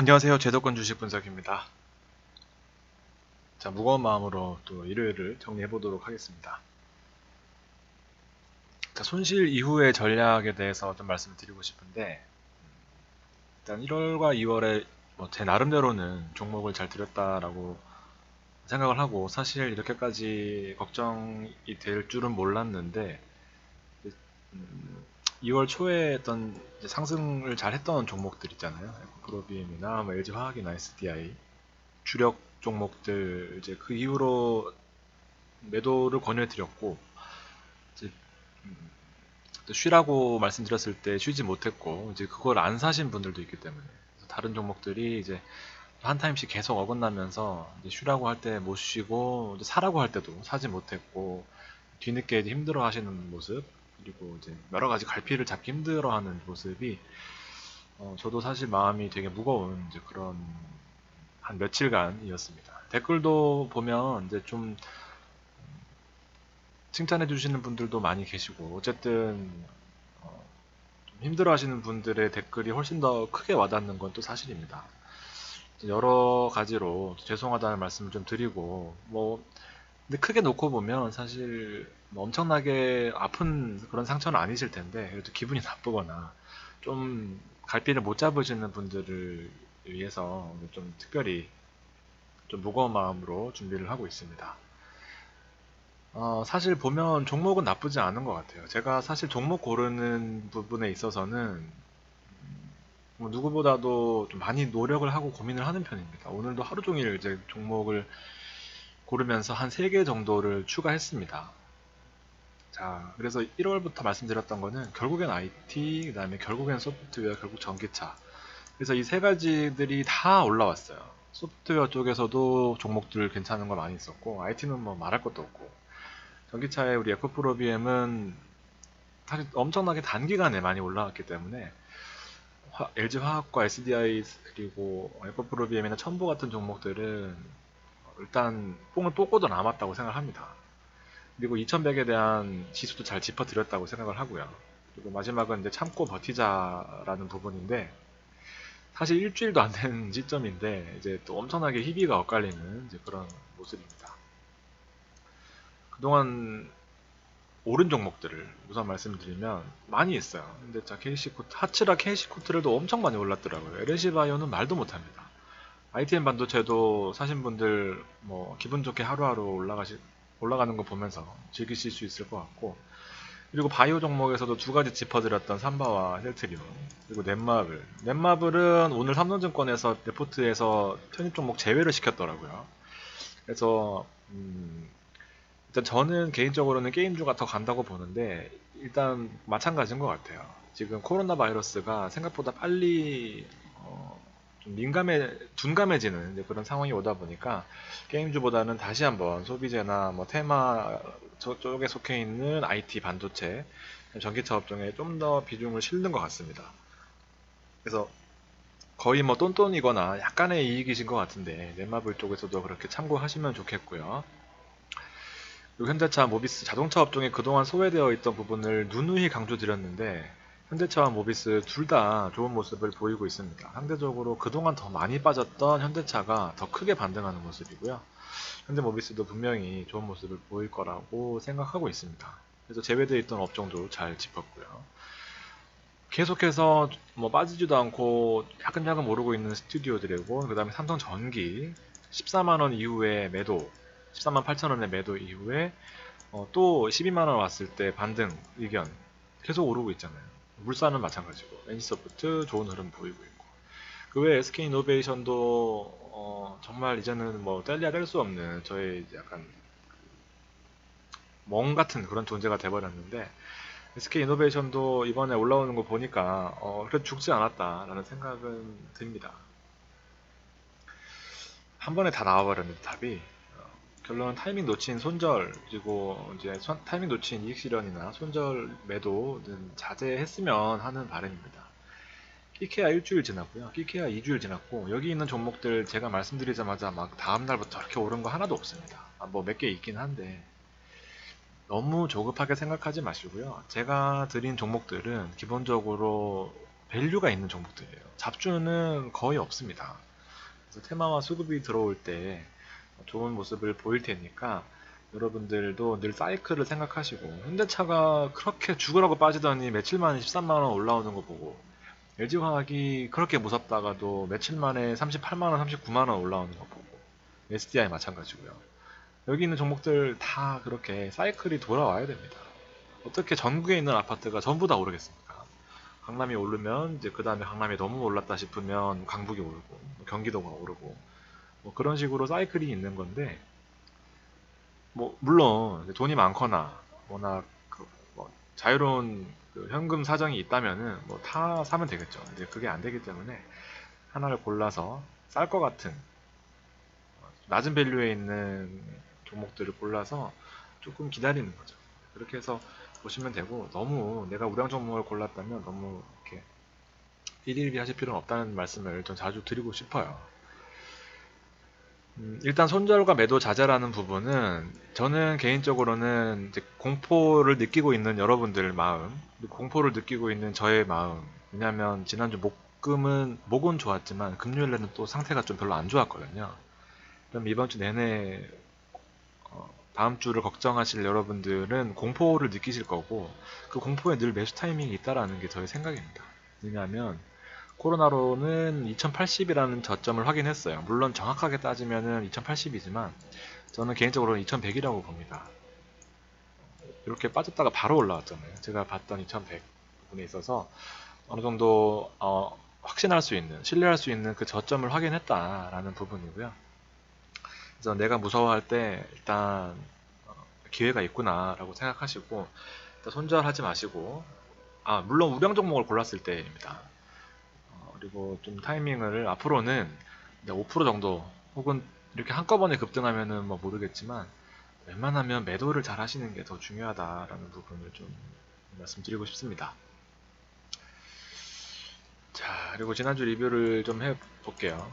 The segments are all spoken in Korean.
안녕하세요. 제도권 주식 분석입니다. 자, 무거운 마음으로 또 일요일을 정리해 보도록 하겠습니다. 자, 손실 이후의 전략에 대해서 좀 말씀을 드리고 싶은데, 일단 1월과 2월에 뭐 제 나름대로는 종목을 잘 들였다라고 생각을 하고, 사실 이렇게까지 걱정이 될 줄은 몰랐는데, 음, 2월 초에 이제 상승을 잘 했던 종목들 있잖아요. 에코프로비엠이나 뭐 LG화학이나 SDI 주력 종목들 이제 그 이후로 매도를 권유해드렸고 이제 음, 또 쉬라고 말씀드렸을 때 쉬지 못했고 이제 그걸 안 사신 분들도 있기 때문에 다른 종목들이 이제 한 타임씩 계속 어긋나면서 쉬라고 할 때 못 쉬고 사라고 할 때도 사지 못했고 뒤늦게 힘들어 하시는 모습 그리고 이제 여러 가지 갈피를 잡기 힘들어하는 모습이 어, 저도 사실 마음이 되게 무거운 이제 그런 한 며칠간이었습니다. 댓글도 보면 이제 좀 칭찬해 주시는 분들도 많이 계시고 어쨌든 어, 좀 힘들어 하시는 분들의 댓글이 훨씬 더 크게 와닿는 건 또 사실입니다. 여러 가지로 죄송하다는 말씀을 좀 드리고 뭐 근데 크게 놓고 보면 사실 뭐 엄청나게 아픈 그런 상처는 아니실 텐데 그래도 기분이 나쁘거나 좀 갈피를 못 잡으시는 분들을 위해서 좀 특별히 좀 무거운 마음으로 준비를 하고 있습니다. 어, 사실 보면 종목은 나쁘지 않은 것 같아요. 제가 사실 종목 고르는 부분에 있어서는 뭐 누구보다도 좀 많이 노력을 하고 고민을 하는 편입니다. 오늘도 하루 종일 이제 종목을 고르면서 한 3개 정도를 추가했습니다. 자, 그래서 1월부터 말씀드렸던 거는 결국엔 IT, 그 다음에 결국엔 소프트웨어, 결국 전기차. 그래서 이 세 가지들이 다 올라왔어요. 소프트웨어 쪽에서도 종목들 괜찮은 거 많이 있었고, IT는 뭐 말할 것도 없고, 전기차의 우리 에코프로비엠은 사실 엄청나게 단기간에 많이 올라왔기 때문에, LG화학과 SDI 그리고 에코프로비엠이나 첨보 같은 종목들은 일단 뽕을 뽑고도 남았다고 생각합니다. 그리고 2100에 대한 지수도 잘 짚어드렸다고 생각을 하고요. 그리고 마지막은 이제 참고 버티자라는 부분인데 사실 일주일도 안 된 시점인데 이제 또 엄청나게 희비가 엇갈리는 그런 모습입니다. 그동안 오른 종목들을 우선 말씀드리면 많이 있어요. 근데 자 KC코트, 하츠라 KC코트를도 엄청 많이 올랐더라고요. LNC바이오는 말도 못합니다. ITM 반도체도 사신 분들 뭐 기분 좋게 하루하루 올라가시 올라가는 거 보면서 즐기실 수 있을 것 같고 그리고 바이오 종목에서도 두 가지 짚어드렸던 삼바와 헬트리온 그리고 넷마블. 넷마블은 오늘 삼성증권에서 레포트에서 편입 종목 제외를 시켰더라고요. 그래서 음, 일단 저는 개인적으로는 게임주가 더 간다고 보는데 일단 마찬가지인 것 같아요. 지금 코로나 바이러스가 생각보다 빨리 어, 좀 민감해 둔감해지는 그런 상황이 오다 보니까 게임주보다는 다시 한번 소비재나 뭐 테마 저쪽에 속해 있는 IT 반도체 전기차 업종에 좀 더 비중을 실는 것 같습니다. 그래서 거의 뭐 똔똔이거나 약간의 이익이신 것 같은데 넷마블 쪽에서도 그렇게 참고하시면 좋겠고요. 현대차, 모비스, 자동차 업종에 그동안 소외되어 있던 부분을 누누이 강조드렸는데 현대차와 모비스 둘 다 좋은 모습을 보이고 있습니다. 상대적으로 그동안 더 많이 빠졌던 현대차가 더 크게 반등하는 모습이고요. 현대 모비스도 분명히 좋은 모습을 보일 거라고 생각하고 있습니다. 그래서 제외되어 있던 업종도 잘 짚었고요. 계속해서 뭐 빠지지도 않고 야금야금 오르고 있는 스튜디오 드래곤, 그 다음에 삼성 전기 14만원 이후에 매도, 14만 8천원의 매도 이후에 어, 또 12만원 왔을 때 반등 의견 계속 오르고 있잖아요. 물산은 마찬가지고 NC소프트 좋은 흐름 보이고 있고 그 외에 SK이노베이션도 어, 정말 이제는 뭐 뗄래야 뗄 수 없는 저의 약간 멍 같은 그런 존재가 돼버렸는데 SK이노베이션도 이번에 올라오는 거 보니까 어, 그래도 죽지 않았다라는 생각은 듭니다. 한 번에 다 나와버렸는데 답이 결론은 타이밍 놓친 손절 그리고 이제 손, 타이밍 놓친 이익 실현이나 손절 매도는 자제했으면 하는 바람입니다. 끼케아 일주일 지났고요. 끼케아 2주일 지났고 여기 있는 종목들 제가 말씀드리자마자 막 다음 날부터 이렇게 오른 거 하나도 없습니다. 아, 뭐몇 개 있긴 한데 너무 조급하게 생각하지 마시고요. 제가 드린 종목들은 기본적으로 밸류가 있는 종목들이에요. 잡주는 거의 없습니다. 그래서 테마와 수급이 들어올 때 좋은 모습을 보일 테니까 여러분들도 늘 사이클을 생각하시고 현대차가 그렇게 죽으라고 빠지더니 며칠 만에 13만원 올라오는 거 보고 LG화학이 그렇게 무섭다가도 며칠 만에 38만원, 39만원 올라오는 거 보고 SDI 마찬가지고요. 여기 있는 종목들 다 그렇게 사이클이 돌아와야 됩니다. 어떻게 전국에 있는 아파트가 전부 다 오르겠습니까? 강남이 오르면 이제 그 다음에 강남이 너무 올랐다 싶으면 강북이 오르고 경기도가 오르고 뭐 그런 식으로 사이클이 있는 건데 뭐 물론 돈이 많거나 워낙 그 뭐 자유로운 그 현금 사정이 있다면은 뭐 다 사면 되겠죠. 근데 그게 안 되기 때문에 하나를 골라서 쌀 것 같은 낮은 밸류에 있는 종목들을 골라서 조금 기다리는 거죠. 그렇게 해서 보시면 되고 너무 내가 우량 종목을 골랐다면 너무 이렇게 일일비 하실 필요는 없다는 말씀을 좀 자주 드리고 싶어요. 음, 일단 손절과 매도 자제라는 부분은 저는 개인적으로는 공포를 느끼고 있는 여러분들 마음, 공포를 느끼고 있는 저의 마음. 왜냐하면 지난주 목금은 목은 좋았지만 금요일에는 또 상태가 좀 별로 안 좋았거든요. 그럼 이번 주 내내 어, 다음 주를 걱정하실 여러분들은 공포를 느끼실 거고 그 공포에 늘 매수 타이밍이 있다라는 게 저의 생각입니다. 왜냐하면 코로나로는 2080이라는 저점을 확인했어요. 물론 정확하게 따지면은 2080이지만 저는 개인적으로는 2100이라고 봅니다. 이렇게 빠졌다가 바로 올라왔잖아요. 제가 봤던 2100 부분에 있어서 어느 정도 어, 확신할 수 있는, 신뢰할 수 있는 그 저점을 확인했다라는 부분이고요. 그래서 내가 무서워할 때 일단 어, 기회가 있구나라고 생각하시고 손절하지 마시고 아 물론 우량 종목을 골랐을 때입니다. 그리고 좀 타이밍을 앞으로는 5% 정도 혹은 이렇게 한꺼번에 급등하면은 뭐 모르겠지만 웬만하면 매도를 잘 하시는 게 더 중요하다라는 부분을 좀 말씀드리고 싶습니다. 자, 그리고 지난주 리뷰를 좀 해볼게요.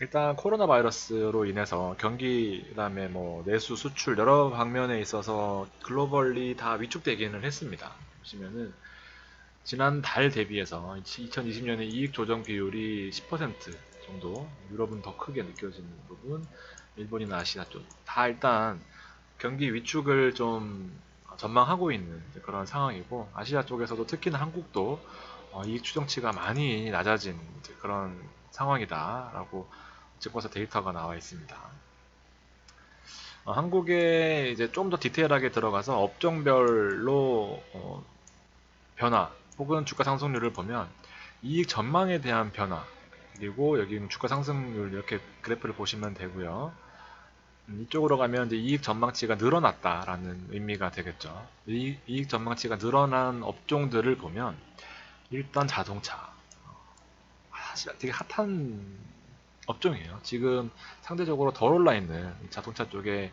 일단 코로나 바이러스로 인해서 경기, 그다음에 뭐 내수, 수출 여러 방면에 있어서 글로벌리 다 위축되기는 했습니다. 보시면은 지난 달 대비해서 2020년에 이익 조정 비율이 10% 정도, 유럽은 더 크게 느껴지는 부분, 일본이나 아시아 쪽 다 일단 경기 위축을 좀 전망하고 있는 그런 상황이고 아시아 쪽에서도 특히나 한국도 어, 이익 추정치가 많이 낮아진 그런 상황이다라고 증권사 데이터가 나와 있습니다. 어, 한국에 이제 좀 더 디테일하게 들어가서 업종별로 어, 변화 혹은 주가 상승률을 보면 이익 전망에 대한 변화 그리고 여기 주가 상승률 이렇게 그래프를 보시면 되고요. 음, 이쪽으로 가면 이제 이익 전망치가 늘어났다라는 의미가 되겠죠. 이, 이익 전망치가 늘어난 업종들을 보면 일단 자동차 사실 되게 핫한 업종이에요. 지금 상대적으로 덜 올라 있는 자동차 쪽에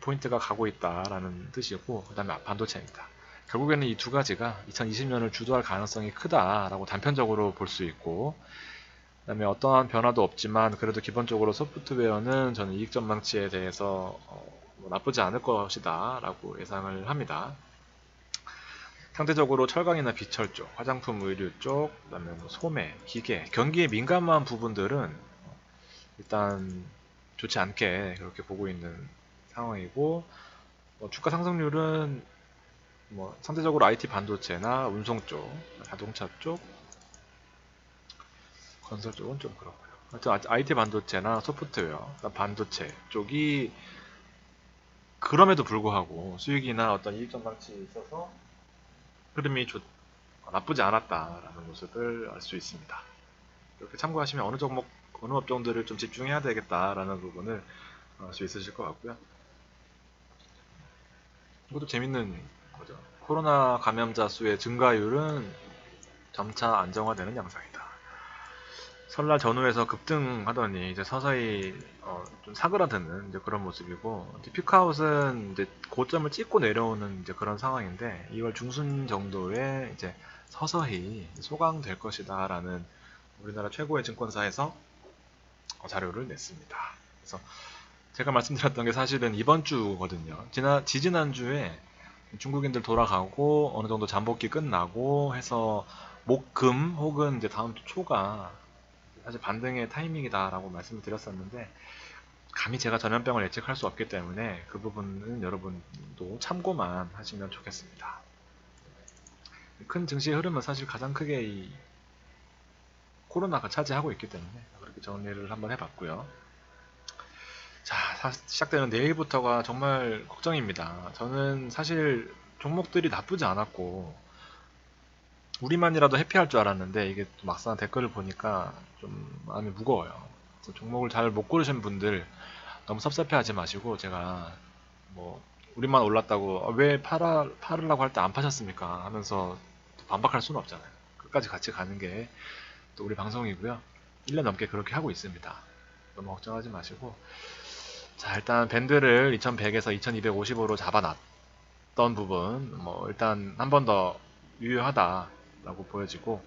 포인트가 가고 있다라는 뜻이고 그다음에 반도체입니다. 결국에는 이 두 가지가 2020년을 주도할 가능성이 크다라고 단편적으로 볼 수 있고 그 다음에 어떠한 변화도 없지만 그래도 기본적으로 소프트웨어는 저는 이익 전망치에 대해서 어, 뭐 나쁘지 않을 것이다 라고 예상을 합니다. 상대적으로 철강이나 비철 쪽, 화장품 의류 쪽, 그 다음에 뭐 소매, 기계, 경기에 민감한 부분들은 일단 좋지 않게 그렇게 보고 있는 상황이고 뭐 주가 상승률은 뭐 상대적으로 IT 반도체나 운송 쪽, 자동차 쪽, 건설 쪽은 좀 그렇고요. 하여튼 IT 반도체나 소프트웨어, 반도체 쪽이 그럼에도 불구하고 수익이나 어떤 이익 전망치에 있어서 흐름이 좋, 나쁘지 않았다라는 모습을 알 수 있습니다. 이렇게 참고하시면 어느 종목, 어느 업종들을 좀 집중해야 되겠다라는 부분을 알 수 있으실 것 같고요. 이것도 재밌는. 코로나 감염자 수의 증가율은 점차 안정화되는 양상이다. 설날 전후에서 급등하더니 이제 서서히 어, 좀 사그라드는 이제 그런 모습이고 피크아웃은 이제 고점을 찍고 내려오는 이제 그런 상황인데 2월 중순 정도에 이제 서서히 소강될 것이다라는 우리나라 최고의 증권사에서 자료를 냈습니다. 그래서 제가 말씀드렸던 게 사실은 이번 주거든요. 지난 지지난 주에 중국인들 돌아가고 어느 정도 잠복기 끝나고 해서 목금 혹은 이제 다음 주 초가 사실 반등의 타이밍이다라고 말씀을 드렸었는데 감히 제가 전염병을 예측할 수 없기 때문에 그 부분은 여러분도 참고만 하시면 좋겠습니다. 큰 증시의 흐름은 사실 가장 크게 이 코로나가 차지하고 있기 때문에 그렇게 정리를 한번 해봤고요. 자, 사- 시작되는 내일부터가 정말 걱정입니다. 저는 사실 종목들이 나쁘지 않았고 우리만이라도 해피할 줄 알았는데 이게 또 막상 댓글을 보니까 좀 마음이 무거워요. 종목을 잘 못 고르신 분들 너무 섭섭해하지 마시고 제가 뭐 우리만 올랐다고 아, 왜 팔아 팔으려고 할 때 안 파셨습니까? 하면서 또 반박할 수는 없잖아요. 끝까지 같이 가는 게 또 우리 방송이고요. 1년 넘게 그렇게 하고 있습니다. 너무 걱정하지 마시고 자 일단 밴드를 2100에서 2250으로 잡아놨던 부분 뭐 일단 한 번 더 유효하다라고 보여지고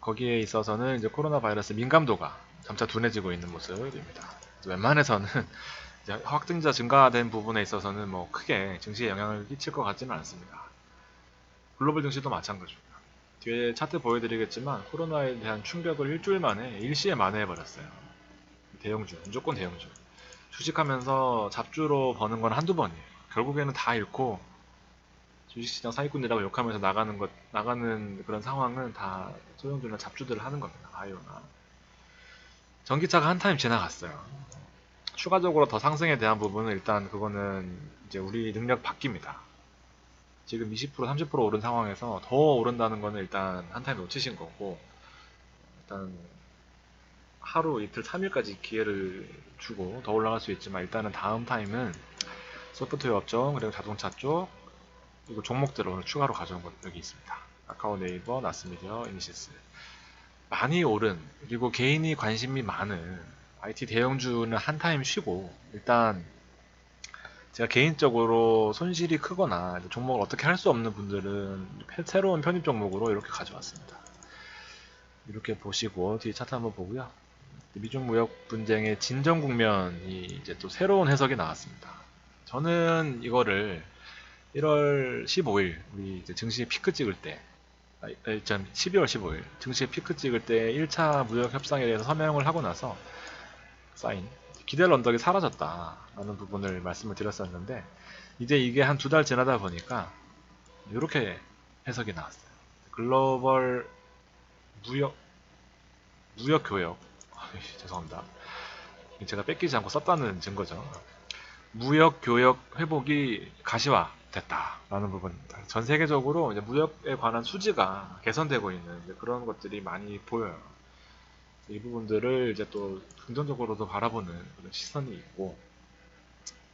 거기에 있어서는 이제 코로나 바이러스 민감도가 점차 둔해지고 있는 모습입니다. 웬만해서는 확진자 증가된 부분에 있어서는 뭐 크게 증시에 영향을 끼칠 것 같지는 않습니다. 글로벌 증시도 마찬가지고요. 뒤에 차트 보여드리겠지만 코로나에 대한 충격을 일주일 만에 일시에 만회해버렸어요. 대형주, 무조건 대형주. 주식하면서 잡주로 버는 건 한두 번이에요. 결국에는 다 잃고 주식시장 사기꾼이라고 욕하면서 나가는 것, 나가는 그런 상황은 다 소형주나 잡주들을 하는 겁니다. 바이오나. 전기차가 한 타임 지나갔어요. 추가적으로 더 상승에 대한 부분은 일단 그거는 이제 우리 능력 바뀝니다. 지금 20% 30% 오른 상황에서 더 오른다는 거는 일단 한 타임 놓치신 거고 일단 하루 이틀 3일까지 기회를 주고 더 올라갈 수 있지만 일단은 다음 타임은 소프트웨어 업종 그리고 자동차 쪽 그리고 종목들을 오늘 추가로 가져온 것 여기 있습니다. 카카오 네이버, 나스미디어, 이니시스 많이 오른 그리고 개인이 관심이 많은 IT 대형주는 한 타임 쉬고 일단 제가 개인적으로 손실이 크거나 종목을 어떻게 할 수 없는 분들은 패- 새로운 편입 종목으로 이렇게 가져왔습니다. 이렇게 보시고 뒤에 차트 한번 보고요. 미중 무역 분쟁의 진정 국면이 이제 또 새로운 해석이 나왔습니다. 저는 이거를 1월 15일 우리 이제 증시 피크 찍을 때 아, 아, 참, 12월 15일 증시 피크 찍을 때 1차 무역 협상에 대해서 서명을 하고 나서 사인 기대를 언덕이 사라졌다라는 부분을 말씀을 드렸었는데 이제 이게 한 두 달 지나다 보니까 이렇게 해석이 나왔어요. 글로벌 무역 무역 교역 죄송합니다. 제가 뺏기지 않고 썼다는 증거죠. 무역 교역 회복이 가시화됐다라는 부분입니다. 전 세계적으로 무역에 관한 수지가 개선되고 있는 그런 것들이 많이 보여요. 이 부분들을 이제 또 긍정적으로도 바라보는 시선이 있고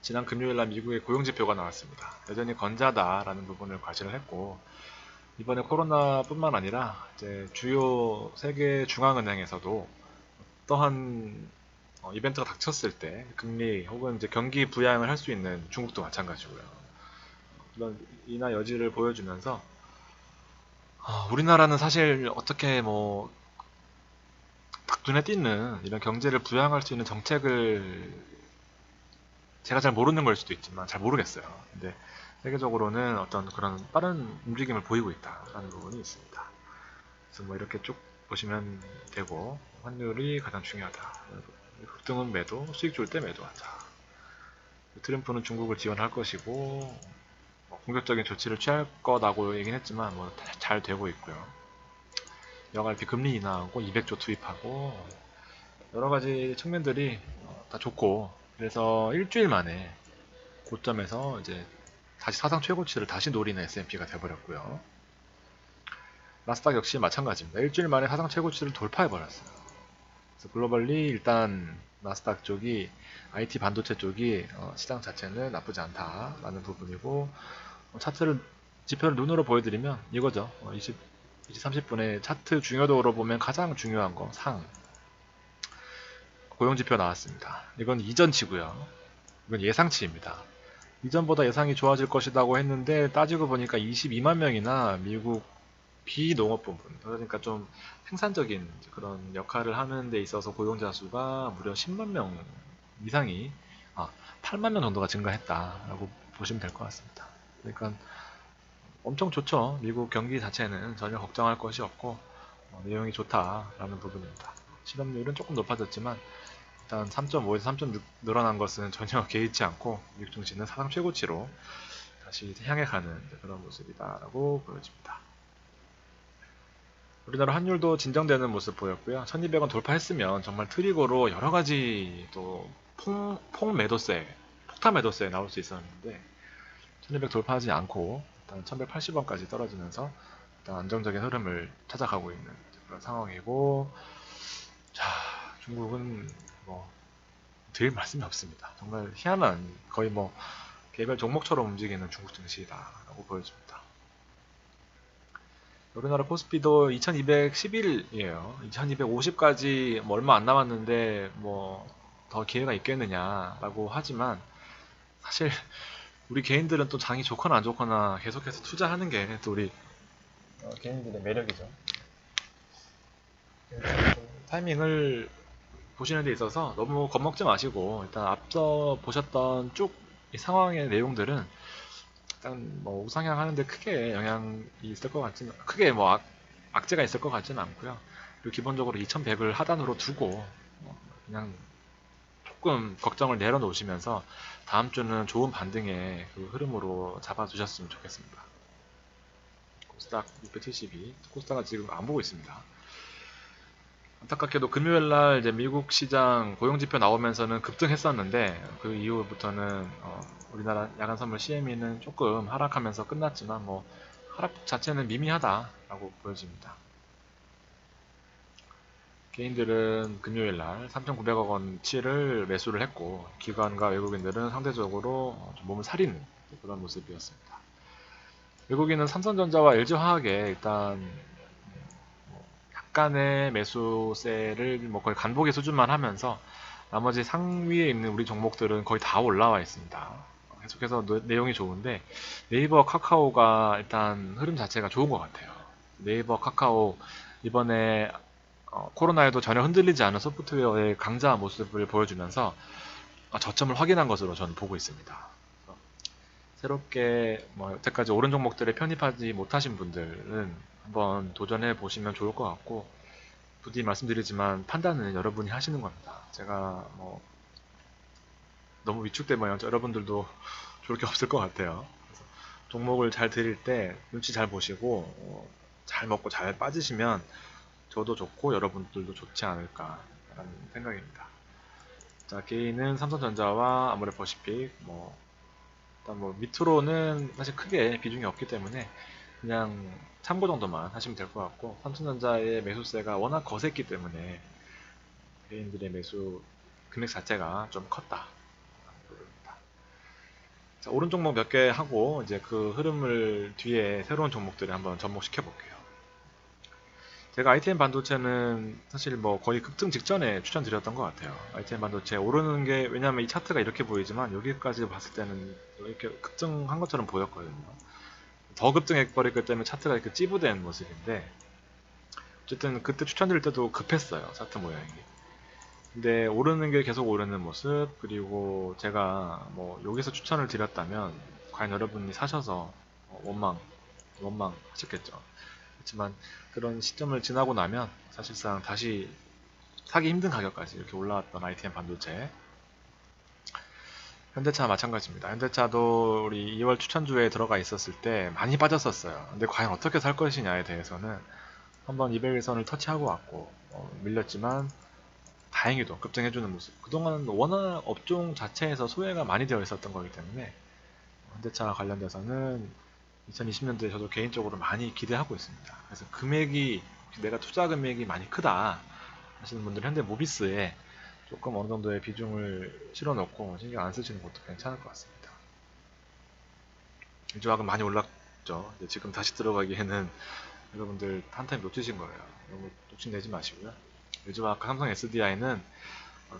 지난 금요일 날 미국의 고용 지표가 나왔습니다. 여전히 건자다라는 부분을 과시를 했고 이번에 코로나뿐만 아니라 이제 주요 세계 중앙은행에서도 어떠한 어, 이벤트가 닥쳤을 때 금리 혹은 이제 경기 부양을 할 수 있는 중국도 마찬가지고요. 그런 이나 여지를 보여주면서 어, 우리나라는 사실 어떻게 뭐 딱 눈에 띄는 이런 경제를 부양할 수 있는 정책을 제가 잘 모르는 걸 수도 있지만 잘 모르겠어요. 근데 세계적으로는 어떤 그런 빠른 움직임을 보이고 있다라는 부분이 있습니다. 그래서 뭐 이렇게 쭉 보시면 되고 환율이 가장 중요하다. 급등은 매도, 수익 줄 때 매도하자. 트럼프는 중국을 지원할 것이고 뭐 공격적인 조치를 취할 거라고 얘기는 했지만 뭐 잘 되고 있고요. 이렇게 금리 인하하고 200조 투입하고 여러 가지 측면들이 어, 다 좋고 그래서 일주일 만에 고점에서 이제 다시 사상 최고치를 다시 노리는 S&P가 돼버렸고요. 나스닥 역시 마찬가지입니다. 일주일 만에 사상 최고치를 돌파해버렸어요. 그래서 글로벌리 일단 나스닥 쪽이 IT 반도체 쪽이 어, 시장 자체는 나쁘지 않다라는 부분이고 어, 차트를 지표를 눈으로 보여드리면 이거죠. 어, 20, 20, 30분의 차트 중요도로 보면 가장 중요한 거 상. 고용지표 나왔습니다. 이건 이전치고요. 이건 예상치입니다. 이전보다 예상이 좋아질 것이라고 했는데 따지고 보니까 22만 명이나 미국 비농업 부분 그러니까 좀 생산적인 그런 역할을 하는 데 있어서 고용자 수가 무려 10만 명 이상이 아 8만 명 정도가 증가했다라고 보시면 될 것 같습니다. 그러니까 엄청 좋죠. 미국 경기 자체는 전혀 걱정할 것이 없고 어, 내용이 좋다라는 부분입니다. 실업률은 조금 높아졌지만 일단 3.5에서 3.6 늘어난 것은 전혀 개의치 않고 미국 증시는 사상 최고치로 다시 향해 가는 그런 모습이다라고 보여집니다. 우리나라 환율도 진정되는 모습 보였고요. 1200원 돌파했으면 정말 트리거로 여러 가지 또 폭, 폭 매도세, 폭탄 매도세 나올 수 있었는데 1200 돌파하지 않고 일단 1180원까지 떨어지면서 일단 안정적인 흐름을 찾아가고 있는 그런 상황이고 자 중국은 뭐 드릴 말씀이 없습니다. 정말 희한한 거의 뭐 개별 종목처럼 움직이는 중국 증시다라고 보여집니다. 우리나라 코스피도 2211이에요. 2250까지 뭐 얼마 안 남았는데 뭐 더 기회가 있겠느냐라고 하지만 사실 우리 개인들은 또 장이 좋거나 안 좋거나 계속해서 투자하는 게 또 우리 어, 개인들의 매력이죠. 타이밍을 보시는 데 있어서 너무 겁먹지 마시고 일단 앞서 보셨던 쭉 이 상황의 내용들은 일단 뭐 우상향 하는데 크게 영향이 있을 것 같지는 크게 뭐 악, 악재가 있을 것 같지는 않고요. 그리고 기본적으로 2100을 하단으로 두고 뭐 그냥 조금 걱정을 내려놓으시면서 다음 주는 좋은 반등의 그 흐름으로 잡아두셨으면 좋겠습니다. 코스닥 672, 코스닥은 지금 안 보고 있습니다. 안타깝게도 금요일 날 이제 미국 시장 고용 지표 나오면서는 급등했었는데 그 이후부터는 어, 우리나라 야간 선물 CME는 조금 하락하면서 끝났지만 뭐 하락 자체는 미미하다라고 보여집니다. 개인들은 금요일 날 3,900억 원치를 매수를 했고 기관과 외국인들은 상대적으로 좀 몸을 사리는 그런 모습이었습니다. 외국인은 삼성전자와 LG화학에 일단 약간의 매수세를 뭐 거의 간복의 수준만 하면서 나머지 상위에 있는 우리 종목들은 거의 다 올라와 있습니다. 계속해서 내용이 좋은데 네이버 카카오가 일단 흐름 자체가 좋은 것 같아요. 네이버 카카오 이번에 어, 코로나에도 전혀 흔들리지 않은 소프트웨어의 강자 모습을 보여주면서 어, 저점을 확인한 것으로 저는 보고 있습니다. 새롭게 뭐 여태까지 오른 종목들에 편입하지 못하신 분들은 한번 도전해 보시면 좋을 것 같고 부디 말씀드리지만 판단은 여러분이 하시는 겁니다. 제가 뭐 너무 위축되면 여러분들도 좋을 게 없을 것 같아요. 종목을 잘 드릴 때 눈치 잘 보시고 어, 잘 먹고 잘 빠지시면 저도 좋고 여러분들도 좋지 않을까라는 생각입니다. 자, 개인은 삼성전자와 아모레퍼시픽, 뭐, 일단 뭐, 밑으로는 사실 크게 비중이 없기 때문에 그냥 참고 정도만 하시면 될 것 같고, 삼성전자의 매수세가 워낙 거셌기 때문에 개인들의 매수 금액 자체가 좀 컸다. 자, 오른 종목 몇 개 하고 이제 그 흐름을 뒤에 새로운 종목들을 한번 접목시켜 볼게요. 제가 ITM 반도체는 사실 뭐 거의 급등 직전에 추천드렸던 것 같아요. ITM 반도체 오르는 게 왜냐하면 이 차트가 이렇게 보이지만 여기까지 봤을 때는 이렇게 급등한 것처럼 보였거든요. 더 급등해버렸기 때문에 차트가 이렇게 찌부된 모습인데 어쨌든 그때 추천드릴 때도 급했어요. 차트 모양이. 근데 오르는 게 계속 오르는 모습 그리고 제가 뭐 여기서 추천을 드렸다면 과연 여러분이 사셔서 원망 원망 하셨겠죠. 그렇지만 그런 시점을 지나고 나면 사실상 다시 사기 힘든 가격까지 이렇게 올라왔던 ITM 반도체 현대차 마찬가지입니다. 현대차도 우리 2월 추천주에 들어가 있었을 때 많이 빠졌었어요. 근데 과연 어떻게 살 것이냐에 대해서는 한번 200일선을 터치하고 왔고 어, 밀렸지만 다행히도 급등해주는 모습. 그동안 워낙 업종 자체에서 소외가 많이 되어 있었던 거기 때문에 현대차 관련돼서는 2020년도에 저도 개인적으로 많이 기대하고 있습니다. 그래서 금액이 내가 투자 금액이 많이 크다 하시는 분들은 현대 모비스에 조금 어느 정도의 비중을 실어놓고 신경 안 쓰시는 것도 괜찮을 것 같습니다. 조합은 많이 올랐죠. 지금 다시 들어가기에는 여러분들 한 타임 놓치신 거예요. 너무 욕심내지 마시고요. 요즘아까 삼성 SDI는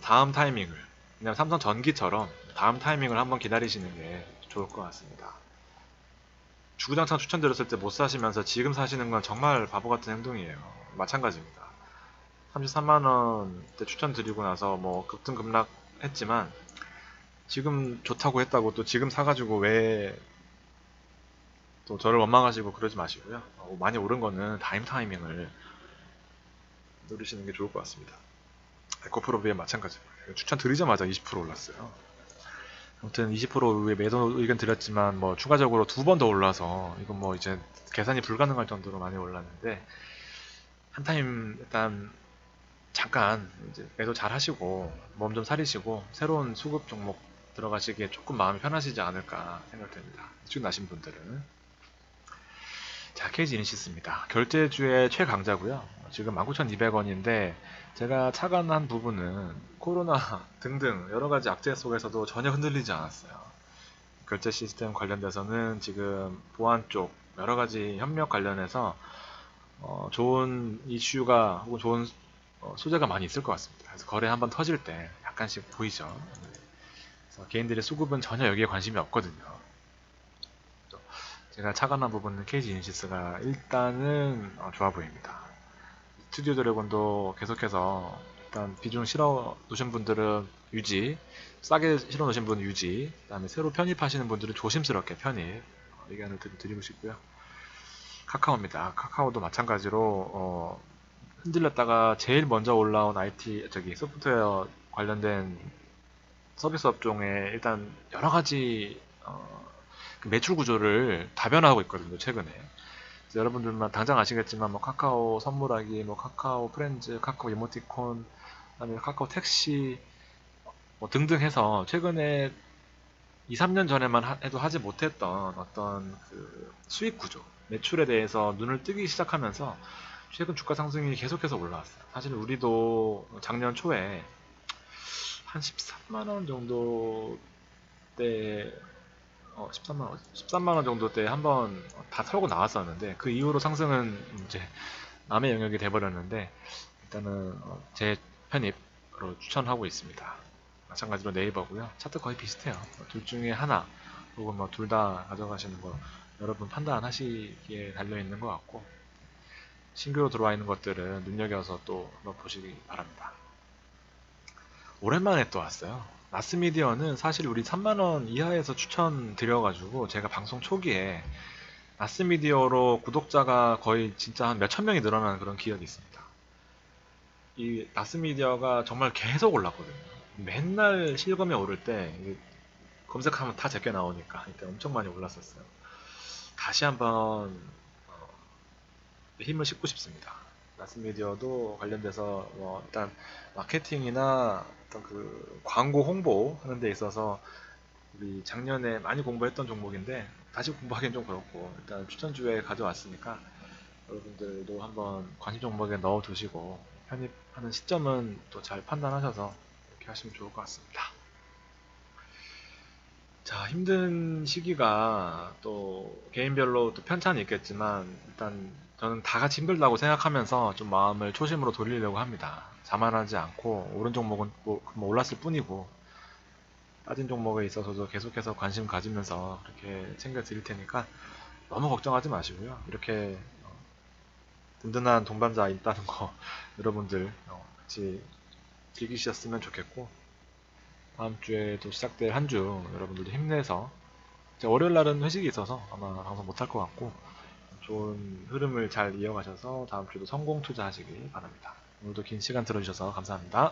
다음 타이밍을 그냥 삼성 전기처럼 다음 타이밍을 한번 기다리시는 게 좋을 것 같습니다. 주구장창 추천드렸을 때 못 사시면서 지금 사시는 건 정말 바보 같은 행동이에요. 마찬가지입니다. 33만원 때 추천드리고 나서 뭐 급등 급락 했지만 지금 좋다고 했다고 또 지금 사가지고 왜 또 저를 원망하시고 그러지 마시고요. 어, 많이 오른 거는 다임 타이밍을 누리시는 게 좋을 것 같습니다. 에코프로비에 마찬가지고요. 추천 드리자마자 20% 올랐어요. 아무튼 20%의 매도 의견 드렸지만 뭐 추가적으로 두 번 더 올라서 이건 뭐 이제 계산이 불가능할 정도로 많이 올랐는데 한 타임 일단 잠깐 이제 매도 잘 하시고 몸 좀 사리시고 새로운 수급 종목 들어가시기에 조금 마음이 편하시지 않을까 생각됩니다. 지금 나신 분들은 자 케이지 이니시스입니다. 결제주의 최강자고요. 지금 19,200원인데 제가 착안한 부분은 코로나 등등 여러 가지 악재 속에서도 전혀 흔들리지 않았어요. 결제 시스템 관련돼서는 지금 보안 쪽 여러 가지 협력 관련해서 어, 좋은 이슈가 혹은 좋은 어, 소재가 많이 있을 것 같습니다. 그래서 거래 한번 터질 때 약간씩 보이죠. 그래서 개인들의 수급은 전혀 여기에 관심이 없거든요. 제가 착안한 부분은 KG 이니시스가 일단은 어, 좋아 보입니다. 스튜디오 드래곤도 계속해서 일단 비중 실어 놓으신 분들은 유지, 싸게 실어 놓으신 분은 유지, 그 다음에 새로 편입하시는 분들은 조심스럽게 편입 어, 의견을 드- 드리고 싶고요. 카카오입니다. 카카오도 마찬가지로 어, 흔들렸다가 제일 먼저 올라온 IT 저기 소프트웨어 관련된 서비스 업종에 일단 여러 가지 어, 그 매출 구조를 다변화하고 있거든요 최근에. 여러분들만 당장 아시겠지만 뭐 카카오 선물하기 뭐 카카오 프렌즈 카카오 이모티콘 그다음에 카카오 택시 뭐 등등 해서 최근에 2, 3년 전에만 하- 해도 하지 못했던 어떤 그 수익 구조 매출에 대해서 눈을 뜨기 시작하면서 최근 주가 상승이 계속해서 올라왔어요. 사실 우리도 작년 초에 한 13만 원 정도 때 어, 13만 원, 13만 원 정도 때 한번 다 털고 나왔었는데 그 이후로 상승은 이제 남의 영역이 돼버렸는데 일단은 어, 제 편입으로 추천하고 있습니다. 마찬가지로 네이버고요. 차트 거의 비슷해요. 뭐둘 중에 하나 혹은 뭐 둘 다 가져가시는 거 여러분 판단하시기에 달려 있는 것 같고 신규로 들어와 있는 것들은 눈여겨서 또 한번 보시기 바랍니다. 오랜만에 또 왔어요. 나스미디어는 사실 우리 3만원 이하에서 추천드려가지고 제가 방송 초기에 나스미디어로 구독자가 거의 진짜 한 몇천 명이 늘어나는 그런 기억이 있습니다. 이 나스미디어가 정말 계속 올랐거든요. 맨날 실검에 오를 때 검색하면 다 제게 나오니까 이때 엄청 많이 올랐었어요. 다시 한번 어, 힘을 싣고 싶습니다. 나스미디어도 관련돼서 뭐 일단 마케팅이나 어떤 그 광고 홍보 하는 데 있어서 우리 작년에 많이 공부했던 종목인데 다시 공부하기는 좀 그렇고 일단 추천주에 가져왔으니까 여러분들도 한번 관심 종목에 넣어 두시고 편입하는 시점은 또 잘 판단하셔서 이렇게 하시면 좋을 것 같습니다. 자, 힘든 시기가 또 개인별로 또 편차는 있겠지만 일단 저는 다 같이 힘들다고 생각하면서 좀 마음을 초심으로 돌리려고 합니다. 자만하지 않고 오른 종목은 뭐, 뭐 올랐을 뿐이고 빠진 종목에 있어서도 계속해서 관심 가지면서 그렇게 챙겨 드릴 테니까 너무 걱정하지 마시고요. 이렇게 어, 든든한 동반자 있다는 거 여러분들 어, 같이 즐기셨으면 좋겠고 다음 주에도 시작될 한 주 여러분들도 힘내서 월요일 날은 회식이 있어서 아마 방송 못할 것 같고 좋은 흐름을 잘 이어가셔서 다음 주도 성공 투자하시기 바랍니다. 오늘도 긴 시간 들어주셔서 감사합니다.